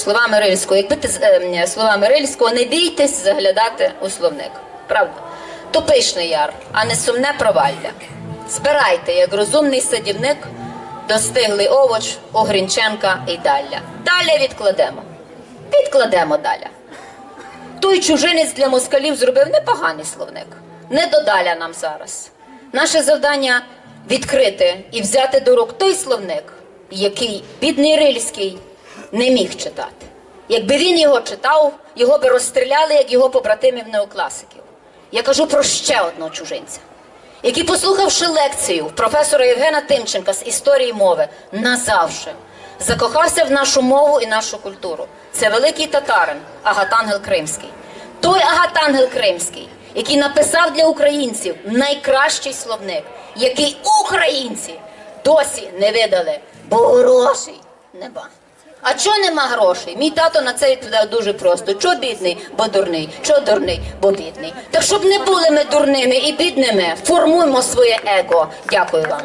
словами Рильського, якби ти е, словами Рильського, не бійтесь заглядати у словник. Правда? То пишний яр, а не сумне провалля. Збирайте, як розумний садівник, достиглий овоч у Грінченка і Далля. Далі відкладемо. Відкладемо далі. Той чужинець для москалів зробив непоганий словник. Не додаля нам зараз. Наше завдання відкрити і взяти до рук той словник, який бідний Рильський не міг читати. Якби він його читав, його би розстріляли, як його побратимів неокласиків. Я кажу про ще одного чужинця, який, послухавши лекцію професора Євгена Тимченка з історії мови, назавше закохався в нашу мову і нашу культуру. Це великий татарин Агатангел Кримський. Той Агатангел Кримський, який написав для українців найкращий словник, який українці досі не видали, бо грошей нема. А чого нема грошей? Мій тато на це відповідав дуже просто: чо бідний, бо дурний, чо дурний, бо бідний. Так щоб не були ми дурними і бідними, формуймо своє его. Дякую вам.